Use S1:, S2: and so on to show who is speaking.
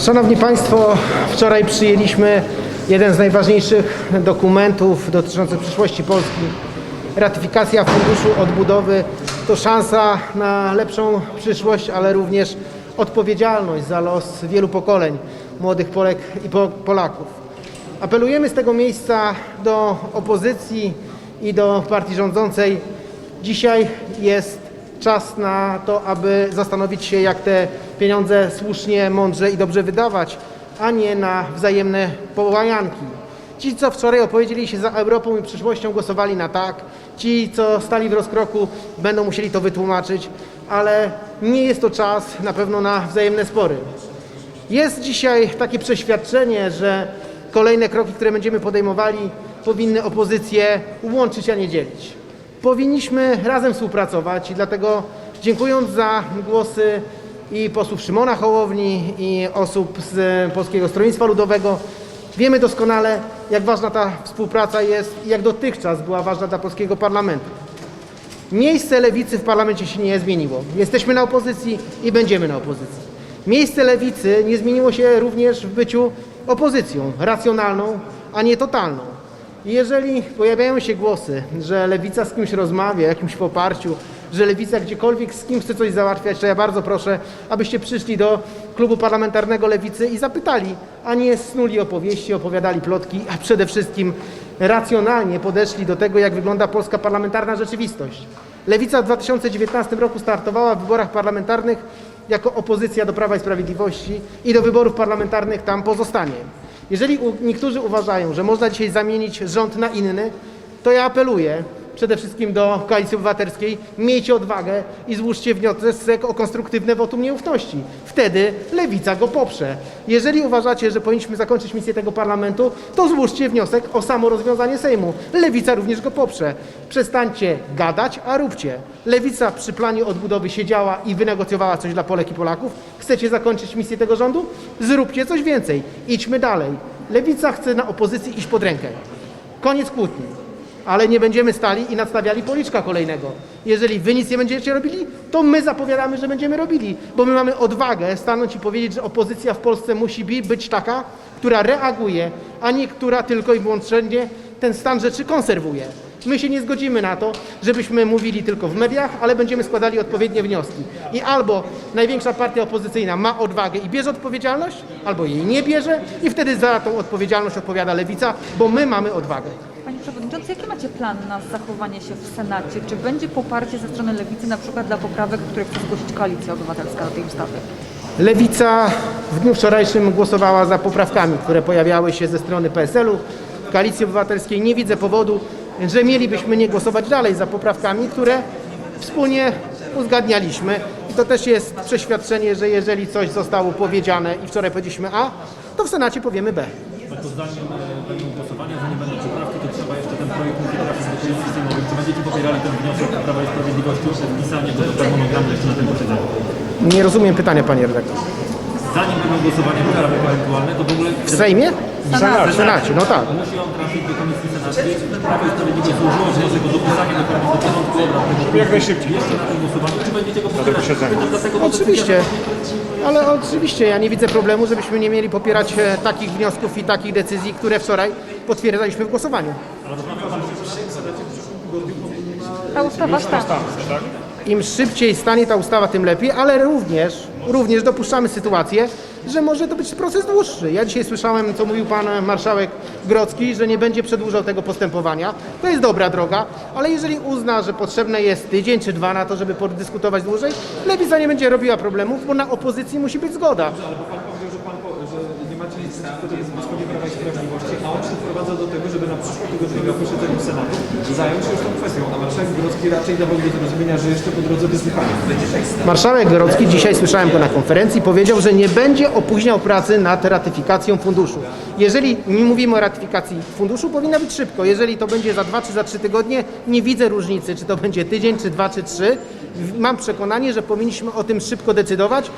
S1: Szanowni Państwo, wczoraj przyjęliśmy jeden z najważniejszych dokumentów dotyczących przyszłości Polski. Ratyfikacja Funduszu Odbudowy to szansa na lepszą przyszłość, ale również odpowiedzialność za los wielu pokoleń młodych Polek i Po- Polaków. Apelujemy z tego miejsca do opozycji i do partii rządzącej. Dzisiaj jest czas na to, aby zastanowić się, jak te pieniądze słusznie, mądrze i dobrze wydawać, a nie na wzajemne połajanki. Ci, co wczoraj opowiedzieli się za Europą i przyszłością, głosowali na tak. Ci, co stali w rozkroku, będą musieli to wytłumaczyć, ale nie jest to czas na pewno na wzajemne spory. Jest dzisiaj takie przeświadczenie, że kolejne kroki, które będziemy podejmowali, powinny opozycję łączyć, a nie dzielić. Powinniśmy razem współpracować i dlatego dziękując za głosy i posłów Szymona Hołowni i osób z Polskiego Stronnictwa Ludowego, wiemy doskonale, jak ważna ta współpraca jest i jak dotychczas była ważna dla polskiego parlamentu. Miejsce lewicy w parlamencie się nie zmieniło. Jesteśmy na opozycji i będziemy na opozycji. Miejsce lewicy nie zmieniło się również w byciu opozycją racjonalną, a nie totalną. Jeżeli pojawiają się głosy, że lewica z kimś rozmawia, jakimś poparciu, że lewica gdziekolwiek z kim chce coś załatwiać, to ja bardzo proszę, abyście przyszli do klubu parlamentarnego lewicy i zapytali, a nie snuli opowieści, opowiadali plotki, a przede wszystkim racjonalnie podeszli do tego, jak wygląda polska parlamentarna rzeczywistość. Lewica w 2019 roku startowała w wyborach parlamentarnych jako opozycja do Prawa i Sprawiedliwości i do wyborów parlamentarnych tam pozostanie. Jeżeli niektórzy uważają, że można dzisiaj zamienić rząd na inny, to ja apeluję przede wszystkim do Koalicji Obywatelskiej, miejcie odwagę i złóżcie wniosek o konstruktywne wotum nieufności. Wtedy Lewica go poprze. Jeżeli uważacie, że powinniśmy zakończyć misję tego parlamentu, to złóżcie wniosek o samo rozwiązanie Sejmu. Lewica również go poprze. Przestańcie gadać, a róbcie. Lewica przy planie odbudowy siedziała i wynegocjowała coś dla Polek i Polaków. Chcecie zakończyć misję tego rządu? Zróbcie coś więcej. Idźmy dalej. Lewica chce na opozycji iść pod rękę. Koniec kłótni. Ale nie będziemy stali i nadstawiali policzka kolejnego. Jeżeli wy nic nie będziecie robili, to my zapowiadamy, że będziemy robili, bo my mamy odwagę stanąć i powiedzieć, że opozycja w Polsce musi być taka, która reaguje, a nie która tylko i wyłącznie ten stan rzeczy konserwuje. My się nie zgodzimy na to, żebyśmy mówili tylko w mediach, ale będziemy składali odpowiednie wnioski. I albo największa partia opozycyjna ma odwagę i bierze odpowiedzialność, albo jej nie bierze i wtedy za tą odpowiedzialność odpowiada lewica, bo my mamy odwagę.
S2: Panie Przewodniczący, jaki macie plan na zachowanie się w Senacie? Czy będzie poparcie ze strony Lewicy na przykład dla poprawek, które chce zgłosić Koalicja Obywatelska do tej ustawy?
S1: Lewica w dniu wczorajszym głosowała za poprawkami, które pojawiały się ze strony PSL-u, Koalicji Obywatelskiej. Nie widzę powodu, że mielibyśmy nie głosować dalej za poprawkami, które wspólnie uzgadnialiśmy. I to też jest przeświadczenie, że jeżeli coś zostało powiedziane i wczoraj powiedzieliśmy A, to w Senacie powiemy B.
S3: To zanim e, będą głosowania, zanim będą poprawki, to trzeba jeszcze ten projekt do Komisji Sejmowej. Czy będziecie popierali ten wniosek Prawa i Sprawiedliwości o wpisanie do harmonogramu jeszcze na tym posiedzeniu?
S1: Nie rozumiem pytania, panie redaktor.
S3: Zanim będą głosowania poprawek ewentualne, to w ogóle
S1: W Sejmie? W Senacie, no tak.
S3: musi on trafić do Komisji Senackiej. Prawo i Sprawiedliwość złożyło wniosek o dopisanie do, porządku obrad tego Jak najszybciej. Jeszcze na tym głosowaniu. Czy będziecie go popierać? Pytam Dlatego, bo
S1: Oczywiście, ale oczywiście ja nie widzę problemu, żebyśmy nie mieli popierać e, takich wniosków i takich decyzji, które wczoraj potwierdzaliśmy w głosowaniu.
S2: Ta ustawa stanie.
S1: Im szybciej stanie ta ustawa, tym lepiej, ale również, również dopuszczamy sytuację, że może to być proces dłuższy. Ja dzisiaj słyszałem, co mówił pan marszałek Grodzki, że nie będzie przedłużał tego postępowania. To jest dobra droga, ale jeżeli uzna, że potrzebne jest tydzień czy dwa na to, żeby podyskutować dłużej, lewica nie będzie robiła problemów, bo na opozycji musi być zgoda.
S4: Pan powiedział, że, pan, po- że temu związkowi Prawa i Sprawiedliwości, a on się wprowadza do tego, żeby na przyszłotygodniowym posiedzeniu Senatu zająć się już tą kwestią, a marszałek Grodzki raczej dowodzi do zrozumienia, że jeszcze po drodze wysłuchanie.
S1: Marszałek Grodzki, dzisiaj słyszałem go na konferencji, powiedział, że nie będzie opóźniał pracy nad ratyfikacją funduszu. Jeżeli nie mówimy o ratyfikacji funduszu, powinna być szybko. Jeżeli to będzie za dwa czy za trzy tygodnie, nie widzę różnicy, czy to będzie tydzień, czy dwa, czy trzy. Mam przekonanie, że powinniśmy o tym szybko decydować,